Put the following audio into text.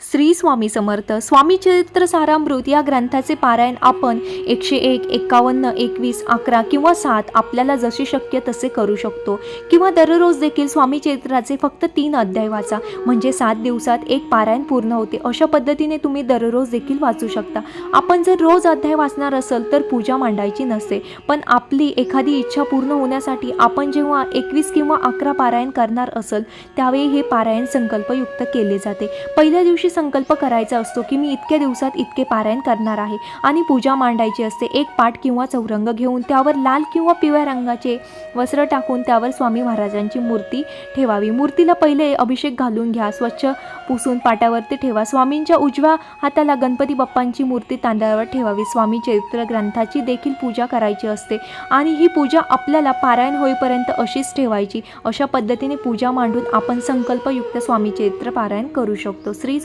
श्री स्वामी समर्थ स्वामी चरित्र सारामृत या ग्रंथाचे पारायण आपण एकशे एक एकावन्न एकवीस अकरा किंवा सात आपल्याला जसे शक्य तसे करू शकतो. किंवा दररोज देखील स्वामी चरित्राचे फक्त तीन अध्याय वाचा. म्हणजे सात दिवसात एक पारायण पूर्ण होते. अशा पद्धतीने तुम्ही दररोज देखील वाचू शकता. आपण जर रोज अध्याय वाचणार असेल तर पूजा मांडायची नसते. पण आपली एखादी इच्छा पूर्ण होण्यासाठी आपण जेव्हा एकवीस किंवा अकरा पारायण करणार असेल त्यावेळी हे पारायण संकल्पयुक्त केले जाते. पहिल्या दिवशी संकल्प करायचा असतो की मी इतक्या दिवसात इतके पारायण करणार आहे. आणि पूजा मांडायची असते. एक पाठ किंवा चौरंग घेऊन त्यावर लाल किंवा पिवळ्या रंगाचे वस्त्र टाकून त्यावर स्वामी महाराजांची मूर्ती ठेवावी. मूर्तीला पहिले अभिषेक घालून घ्या. स्वच्छ पुसून पाटावरती ठेवा. स्वामींच्या उजव्या हाताला गणपती बाप्पांची मूर्ती तांदळावर ठेवावी. स्वामी चरित्र ग्रंथाची देखील पूजा करायची असते. आणि ही पूजा आपल्याला पारायण होईपर्यंत अशीच ठेवायची. अशा पद्धतीने पूजा मांडून आपण संकल्पयुक्त स्वामी चरित्र पारायण करू शकतो. श्री